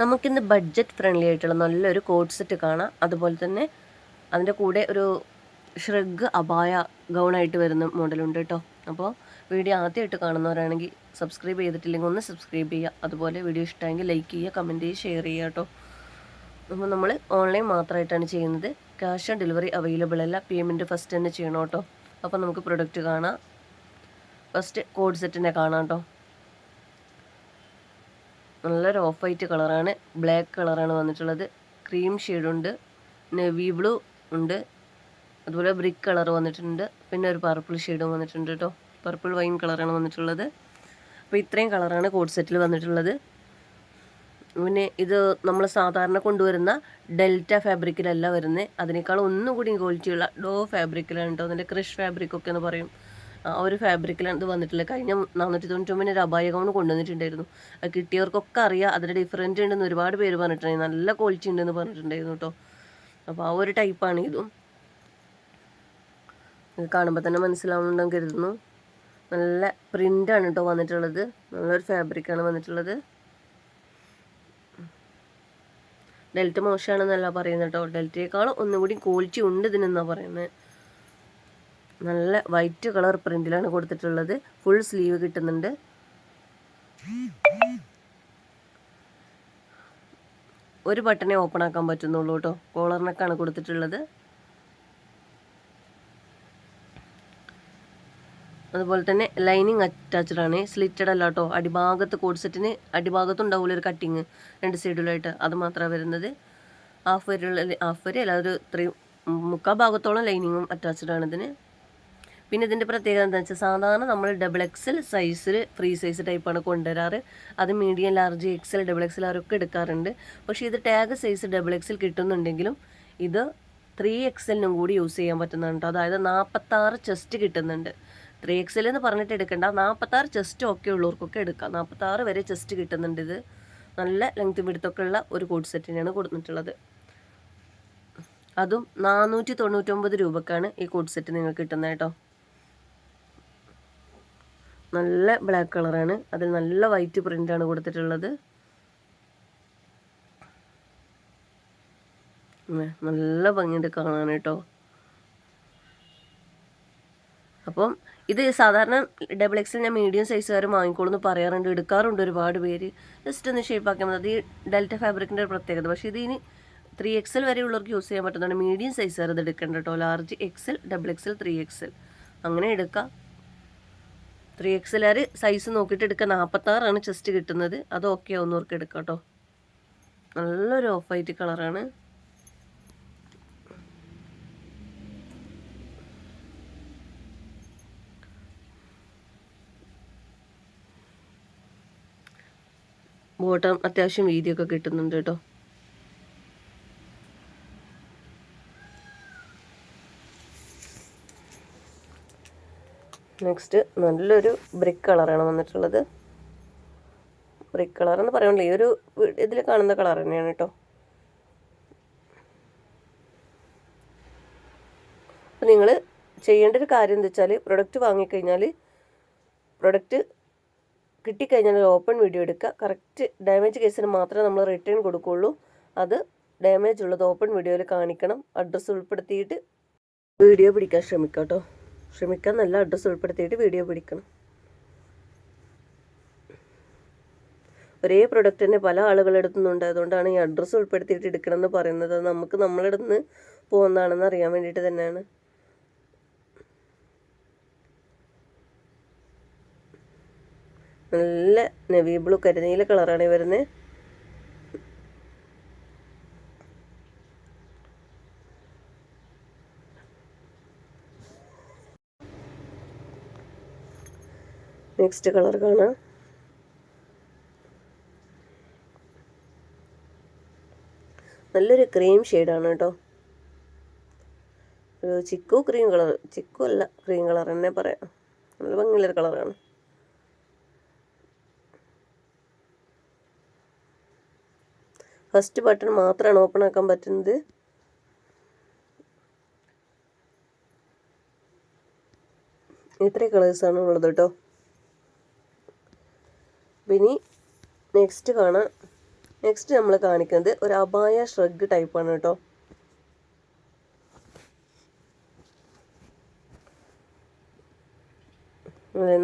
നമുക്കിന്ന് budget friendly ആയിട്ടുള്ള നല്ലൊരു കോഡ് സെറ്റ് കാണാം. അതുപോലെ തന്നെ അതിന്റെ കൂടെ ഒരു ഷ്രഗ് അപായ ഗൗണായിട്ട് വരുന്ന മോഡലുണ്ട് കേട്ടോ. അപ്പോൾ വീഡിയോ ആദ്യമായിട്ട് കാണുന്നവരാണെങ്കിൽ സബ്സ്ക്രൈബ് ചെയ്തിട്ടില്ലെങ്കിൽ ഒന്ന് സബ്സ്ക്രൈബ് ചെയ്യുക. അതുപോലെ വീഡിയോ ഇഷ്ടമെങ്കിൽ ലൈക്ക് ചെയ്യുക കമന്റ് ചെയ്യുക ഷെയർ ചെയ്യുക കേട്ടോ. അപ്പോൾ നമ്മൾ ഓൺലൈൻ മാത്രമായിട്ടാണ് ചെയ്യുന്നത്. ക്യാഷ് ഓൺ ഡെലിവറി അവൈലബിൾ അല്ല. പേയ്മെന്റ് ഫസ്റ്റ് തന്നെ ചെയ്യണം കേട്ടോ. അപ്പോൾ നമുക്ക് പ്രൊഡക്റ്റ് കാണാം. ഫസ്റ്റ് കോഡ് സെറ്റിനെ കാണാം കേട്ടോ. നല്ലൊരു ഓഫ് വൈറ്റ് കളറാണ് ബ്ലാക്ക് കളറാണ് വന്നിട്ടുള്ളത്. ക്രീം ഷെയ്ഡുണ്ട് നെവി ബ്ലൂ ഉണ്ട്. അതുപോലെ ബ്രിക്ക് കളർ വന്നിട്ടുണ്ട്. പിന്നെ ഒരു പർപ്പിൾ ഷെയ്ഡും വന്നിട്ടുണ്ട് കേട്ടോ പർപ്പിൾ വൈൻ കളറാണ് വന്നിട്ടുള്ളത്. അപ്പോൾ ഇത്രയും കളറാണ് കോഡ് സെറ്റിൽ വന്നിട്ടുള്ളത്. പിന്നെ ഇത് നമ്മൾ സാധാരണ കൊണ്ടുവരുന്ന ഡെൽറ്റ ഫാബ്രിക്കിലല്ല വരുന്നത് അതിനേക്കാൾ ഒന്നുകൂടി ക്വാളിറ്റിയുള്ള ഡോ ഫാബ്രിക്കിലാണ് കേട്ടോ അതിന്റെ ക്രിഷ് ഫാബ്രിക്കൊക്കെ എന്ന് പറയും. ആ ഒരു ഫാബ്രിക്കിലാണ് ഇത് വന്നിട്ടുള്ളത് കഴിഞ്ഞ നാനൂറ്റി തൊണ്ണൂറ്റി ഒമ്പതിന് ഒരു അപായ ഗൗൺ കൊണ്ടുവന്നിട്ടുണ്ടായിരുന്നു. അത് കിട്ടിയവർക്കൊക്കെ അറിയാം. അതിന്റെ ഡിഫറന്റ് ഉണ്ടെന്ന് ഒരുപാട് പേര് പറഞ്ഞിട്ടുണ്ടായിരുന്നു നല്ല ക്വാളിറ്റി ഉണ്ടെന്ന് പറഞ്ഞിട്ടുണ്ടായിരുന്നു കേട്ടോ അപ്പോൾ ആ ഒരു ടൈപ്പാണ് ഇതും. ഇത് കാണുമ്പോൾ തന്നെ മനസ്സിലാവുന്നുണ്ടെന്ന് കരുതുന്നു. നല്ല പ്രിന്റാണ് കേട്ടോ വന്നിട്ടുള്ളത്. നല്ലൊരു ഫാബ്രിക്കാണ് വന്നിട്ടുള്ളത്. ഡെൽറ്റ് മോശമാണെന്നല്ല പറയുന്നത് കേട്ടോ ഡെൽറ്റയേക്കാളും ഒന്നുകൂടി ക്വാളിറ്റി ഉണ്ട് ഇതിനെന്നാണ് പറയുന്നത് നല്ല വൈറ്റ് കളർ പ്രിന്റിലാണ് കൊടുത്തിട്ടുള്ളത്. ഫുൾ സ്ലീവ് കിട്ടുന്നുണ്ട്. ഒരു ബട്ടണെ ഓപ്പൺ ആക്കാൻ പറ്റുന്നുള്ളൂ കേട്ടോ കോളറിനൊക്കെയാണ് കൊടുത്തിട്ടുള്ളത്. അതുപോലെ തന്നെ ലൈനിങ് അറ്റാച്ച്ഡ് ആണ്. സ്ലിറ്റഡ് അല്ല കേട്ടോ അടിഭാഗത്ത് കോഡ് സെറ്റിന് അടിഭാഗത്തുണ്ടാവില്ല ഒരു കട്ടിങ് രണ്ട് സൈഡിലായിട്ട് അത് മാത്രമാണ് വരുന്നത്. ഹാഫ് വരെയുള്ള ഹാഫ് വരെ അല്ല ഒരു ത്രീ മുക്കാൽ ഭാഗത്തോളം ലൈനിങ്ങും അറ്റാച്ച്ഡ് ആണ് ഇതിന്. പിന്നെ ഇതിന്റെ പ്രത്യേകത എന്താ വെച്ചാൽ സാധാരണ നമ്മൾ ഡബിൾ എക്സൽ സൈസിൽ ഫ്രീ സൈസ് ടൈപ്പാണ് കൊണ്ടുവരാറ്. അത് medium large XL double XL അവരൊക്കെ എടുക്കാറുണ്ട്. പക്ഷേ ഇത് ടാഗ് സൈസ് ഡബിൾ എക്സിൽ കിട്ടുന്നുണ്ടെങ്കിലും ഇത് ത്രീ എക്സലിനും കൂടി യൂസ് ചെയ്യാൻ പറ്റുന്നുണ്ട് അതായത് നാൽപ്പത്താറ് ചെസ്റ്റ് കിട്ടുന്നുണ്ട്. ത്രീ എക്സൽ എന്ന് പറഞ്ഞിട്ട് എടുക്കണ്ട. നാൽപ്പത്താറ് ചെസ്റ്റ് ഒക്കെ ഉള്ളവർക്കൊക്കെ എടുക്കാം. നാൽപ്പത്താറ് വരെ ചെസ്റ്റ് കിട്ടുന്നുണ്ട് ഇത്. നല്ല ലെങ്ത് വിടുത്തൊക്കെ ഉള്ള ഒരു കോഡ് സെറ്റിനാണ് കൊടുത്തിട്ടുള്ളത്. അതും നാനൂറ്റി തൊണ്ണൂറ്റൊമ്പത് രൂപക്കാണ് ഈ കോഡ് സെറ്റ് നിങ്ങൾക്ക് കിട്ടുന്നത് കേട്ടോ നല്ല ബ്ലാക്ക് കളറാണ് അതിൽ നല്ല വൈറ്റ് പ്രിന്റാണ് കൊടുത്തിട്ടുള്ളത്. നല്ല ഭംഗിയുണ്ട് കാണാൻ കേട്ടോ അപ്പം ഇത് സാധാരണ ഡബിൾ എക്സിൽ ഞാൻ മീഡിയം സൈസുകാർ വാങ്ങിക്കോളൂ എന്ന് പറയാറുണ്ട്. എടുക്കാറുണ്ട് ഒരുപാട് പേര്. ജസ്റ്റ് ഒന്ന് ഷേപ്പ് ആക്കിയാൽ മതി. അത് ഈ ഡെൽറ്റ ഫാബ്രിക്കിന്റെ ഒരു പ്രത്യേകത. പക്ഷേ ഇത് ഇനി ത്രീ എക്സൽ വരെയുള്ളവർക്ക് യൂസ് ചെയ്യാൻ പറ്റുന്നതാണ്. മീഡിയം സൈസുകാർ ഇത് എടുക്കേണ്ട കേട്ടോ large XL double XL three XL അങ്ങനെ എടുക്കാം. ത്രീ എക്സലുകാർ സൈസ് നോക്കിയിട്ട് എടുക്കുക നാൽപ്പത്താറാണ് ചെസ്റ്റ് കിട്ടുന്നത്. അത് ഓക്കെ ഒന്നൂർക്ക് എടുക്കാം കേട്ടോ നല്ലൊരു ഓഫ് വൈറ്റ് കളറാണ് ബോട്ടം അത്യാവശ്യം വീതിയൊക്കെ കിട്ടുന്നുണ്ട് കേട്ടോ നെക്സ്റ്റ് നല്ലൊരു ബ്രിക്ക് കളറാണ് വന്നിട്ടുള്ളത്. ബ്രിക്ക് കളർ എന്ന് പറയുന്നില്ല. ഈ ഒരു ഇതിൽ കാണുന്ന കളർ തന്നെയാണ് കേട്ടോ അപ്പോൾ നിങ്ങൾ ചെയ്യേണ്ട ഒരു കാര്യം എന്താ വെച്ചാൽ പ്രൊഡക്റ്റ് വാങ്ങിക്കഴിഞ്ഞാൽ പ്രൊഡക്റ്റ് കിട്ടിക്കഴിഞ്ഞാൽ ഒരു ഓപ്പൺ വീഡിയോ എടുക്കുക. കറക്റ്റ് ഡാമേജ് കേസിന് മാത്രമേ നമ്മൾ റിട്ടേൺ കൊടുക്കുകയുള്ളൂ. അത് ഡാമേജ് ഉള്ളത് ഓപ്പൺ വീഡിയോയിൽ കാണിക്കണം. അഡ്രസ്സ് ഉൾപ്പെടുത്തിയിട്ട് വീഡിയോ പിടിക്കാൻ ശ്രമിക്കാം കേട്ടോ ശ്രമിക്കാൻ നല്ല അഡ്രസ്സ് ഉൾപ്പെടുത്തിയിട്ട് വീഡിയോ പിടിക്കണം. ഒരേ പ്രൊഡക്റ്റ് തന്നെ പല ആളുകളെടുത്തുന്നുണ്ട് അതുകൊണ്ടാണ് ഈ അഡ്രസ്സ് ഉൾപ്പെടുത്തിയിട്ട് എടുക്കണം എന്ന് പറയുന്നത് നമുക്ക് നമ്മളിടത്ത് പോകുന്നതാണെന്ന് അറിയാൻ വേണ്ടിയിട്ട് തന്നെയാണ്. നല്ല നെവി ബ്ലൂ കരിനീല കളറാണ് വരുന്നത്. നെക്സ്റ്റ് കളർ കാണാം. നല്ലൊരു ക്രീം ഷെയ്ഡാണ് കേട്ടോ. ഒരു ചിക്കു ക്രീം കളർ ചിക്കു അല്ല ക്രീം കളർ തന്നെ പറയാം. നല്ല ഭംഗിയുള്ളൊരു കളറാണ് ഫസ്റ്റ് ബട്ടൺ മാത്രമാണ് ഓപ്പൺ ആക്കാൻ പറ്റുന്നത്. ഇത്രയും കളേഴ്സാണ് ഉള്ളത് കേട്ടോ. നെക്സ്റ്റ് കാണാം. നെക്സ്റ്റ് നമ്മൾ കാണിക്കുന്നത് ഒരു അപായ ഷ്രഗ് ടൈപ്പാണ് കേട്ടോ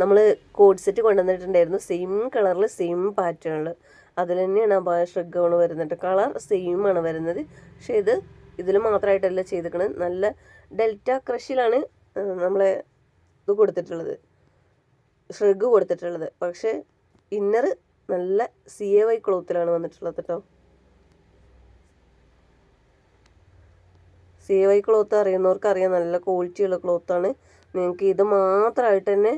നമ്മൾ കോഡ് സെറ്റ് കൊണ്ടുവന്നിട്ടുണ്ടായിരുന്നു. സെയിം കളറിൽ സെയിം പാറ്റേണിൽ അതിൽ തന്നെയാണ് അപായ ഗൗൺ വരുന്നത് കളർ സെയിം ആണ് വരുന്നത്. പക്ഷേ ഇത് ഇതിൽ മാത്രമായിട്ടല്ല ചെയ്തിരിക്കുന്നത് നല്ല ഡെൽറ്റ ക്രഷിലാണ് നമ്മളെ ഇത് കൊടുത്തിട്ടുള്ളത്. ഷ്രഗ് കൊടുത്തിട്ടുള്ളത്. പക്ഷേ ഇന്നർ നല്ല സി എ വൈ ക്ലോത്തിലാണ് വന്നിട്ടുള്ളത് കേട്ടോ സി എ വൈ ക്ലോത്ത് അറിയുന്നവർക്ക് അറിയാം നല്ല ക്വാളിറ്റിയുള്ള ക്ലോത്താണ് നിങ്ങൾക്ക് ഇത് മാത്രമായിട്ട് തന്നെ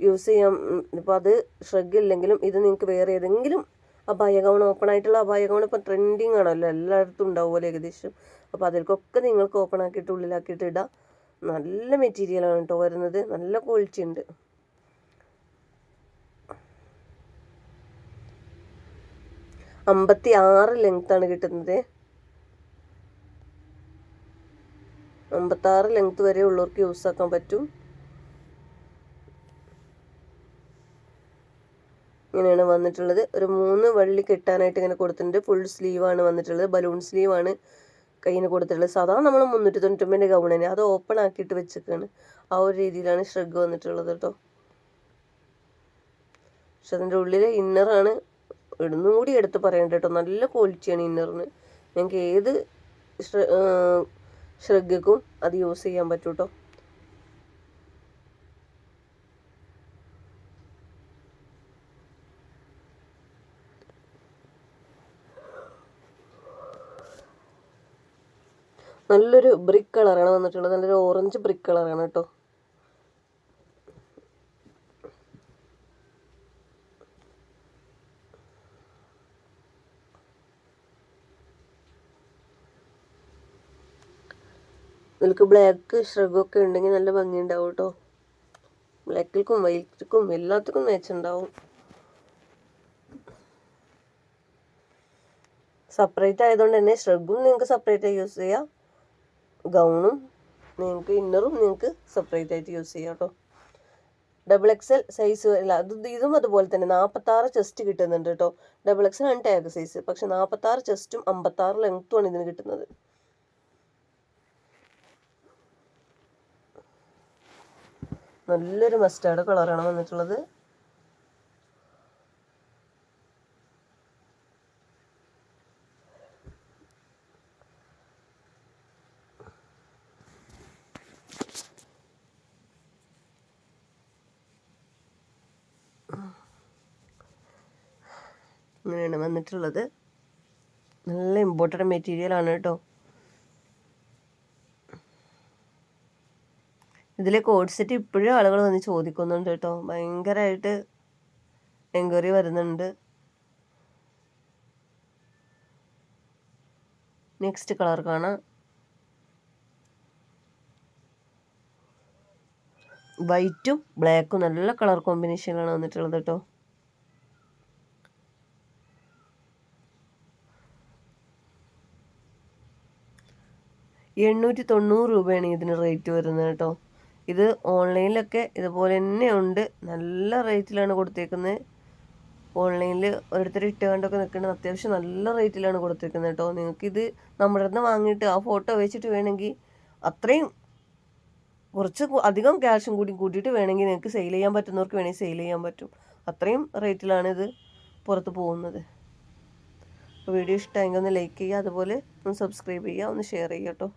യൂസ് ചെയ്യാം. ഇപ്പോൾ അത് ഷ്രഗ് ഇല്ലെങ്കിലും ഇത് നിങ്ങൾക്ക് വേറെ ഏതെങ്കിലും അപായ ഓപ്പൺ ആയിട്ടുള്ള അപായ ഇപ്പം ട്രെൻഡിങ് ആണല്ലോ എല്ലായിടത്തും ഉണ്ടാവുമല്ലോ ഏകദേശം. അപ്പോൾ അതിൽക്കൊക്കെ നിങ്ങൾക്ക് ഓപ്പൺ ആക്കിയിട്ട് ഉള്ളിലാക്കിയിട്ട് ഇടാം. നല്ല മെറ്റീരിയലാണ് കേട്ടോ വരുന്നത്. നല്ല ക്വാളിറ്റി ഉണ്ട്. അമ്പത്തി ആറ് ലെങ്ത്താണ് കിട്ടുന്നത്. അമ്പത്താറ് ലെങ്ത് വരെ ഉള്ളവർക്ക് യൂസ് ആക്കാൻ പറ്റും. ഇങ്ങനെയാണ് വന്നിട്ടുള്ളത്. ഒരു മൂന്ന് വള്ളി കെട്ടാനായിട്ട് ഇങ്ങനെ കൊടുത്തിട്ടുണ്ട്. ഫുൾ സ്ലീവാണ് വന്നിട്ടുള്ളത്. ബലൂൺ സ്ലീവാണ് കയ്യിന് കൊടുത്തിട്ടുള്ളത്. സാധാരണ നമ്മൾ മുന്നൂറ്റി തൊണ്ണൂറ്റൊമ്പതിന്റെ ഗൗണിന് അത് ഓപ്പൺ ആക്കിയിട്ട് വെച്ചേക്കാണ്. ആ ഒരു രീതിയിലാണ് ഷ്രഗ് വന്നിട്ടുള്ളത് കേട്ടോ പക്ഷെ അതിന്റെ ഉള്ളിലെ ഇന്നറാണ് ഇടുന്നും. കൂടി എടുത്ത് പറയണ്ട കേട്ടോ. നല്ല ക്വാളിറ്റിയാണ് ഇന്നറിന് ഞങ്ങൾക്ക് ഏത് ഷ്രഗും അത് യൂസ് ചെയ്യാൻ പറ്റും കേട്ടോ. നല്ലൊരു ബ്രിക്ക് കളറാണ് വന്നിട്ടുള്ളത്. നല്ലൊരു ഓറഞ്ച് ബ്രിക്ക് കളറാണ് കേട്ടോ. ഇതിൽക്ക് ബ്ലാക്ക് ഷ്രഗൊക്കെ ഉണ്ടെങ്കിൽ നല്ല ഭംഗി ഉണ്ടാവും കേട്ടോ ബ്ലാക്കിൽക്കും വൈറ്റിക്കും എല്ലാത്തിനും മാച്ച് ഉണ്ടാവും. സെപ്പറേറ്റ് ആയതുകൊണ്ട് തന്നെ ഷ്രഗും നിങ്ങൾക്ക് സെപ്പറേറ്റ് ആയി യൂസ് ചെയ്യാം. ഗൗണും നിങ്ങൾക്ക് ഇന്നറും നിങ്ങൾക്ക് സെപ്പറേറ്റ് ആയിട്ട് യൂസ് ചെയ്യാം കേട്ടോ ഡബിൾ എക്സൽ സൈസ് അല്ല അത് ഇതും അതുപോലെ തന്നെ നാൽപ്പത്താറ് ചെസ്റ്റ് കിട്ടുന്നുണ്ട് കേട്ടോ ഡബിൾ എക്സൽ ആണ് ടാഗ് സൈസ് പക്ഷെ നാൽപ്പത്താറ് ചെസ്റ്റും അമ്പത്താറ് ലെങ്ത്തുമാണ് ഇതിന് കിട്ടുന്നത്. നല്ലൊരു മസ്റ്റാർഡ് കളറാണ് വന്നിട്ടുള്ളത്. ഇങ്ങനെയാണ് വന്നിട്ടുള്ളത്. നല്ല ഇമ്പോർട്ടന്റ് മെറ്റീരിയലാണ് കേട്ടോ. ഇതിലെ കോഡ് സെറ്റ് ഇപ്പോഴും ആളുകൾ വന്ന് ചോദിക്കുന്നുണ്ട് കേട്ടോ. ഭയങ്കരമായിട്ട് എൻക്വയറി വരുന്നുണ്ട്. നെക്സ്റ്റ് കളർ കാണാം. വൈറ്റും ബ്ലാക്കും നല്ല കളർ കോമ്പിനേഷനിലാണ് വന്നിട്ടുള്ളത് കേട്ടോ. എണ്ണൂറ്റി തൊണ്ണൂറ് രൂപയാണ് ഇതിന് റേറ്റ് വരുന്നത് കേട്ടോ. ഇത് ഓൺലൈനിലൊക്കെ ഇതുപോലെ തന്നെ ഉണ്ട്. നല്ല റേറ്റിലാണ് കൊടുത്തേക്കുന്നത് ഓൺലൈനിൽ ഓരോരുത്തർ ഇട്ടുകൊണ്ടൊക്കെ നിൽക്കുന്നത് അത്യാവശ്യം നല്ല റേറ്റിലാണ് കൊടുത്തേക്കുന്നത് കേട്ടോ നിങ്ങൾക്കിത് നമ്മുടെ അടുത്ത് വാങ്ങിയിട്ട് ആ ഫോട്ടോ വെച്ചിട്ട് വേണമെങ്കിൽ അത്രയും കുറച്ച് അധികം ക്യാഷും കൂടി കൂട്ടിയിട്ട് വേണമെങ്കിൽ നിങ്ങൾക്ക് സെയിൽ ചെയ്യാൻ പറ്റുന്നവർക്ക് വേണമെങ്കിൽ സെയിൽ ചെയ്യാൻ പറ്റും. അത്രയും റേറ്റിലാണ് ഇത് പുറത്ത് പോകുന്നത്. വീഡിയോ ഇഷ്ടമായെങ്കിൽ ഒന്ന് ലൈക്ക് ചെയ്യുക അതുപോലെ ഒന്ന് സബ്സ്ക്രൈബ് ചെയ്യുക ഒന്ന് ഷെയർ ചെയ്യുക കേട്ടോ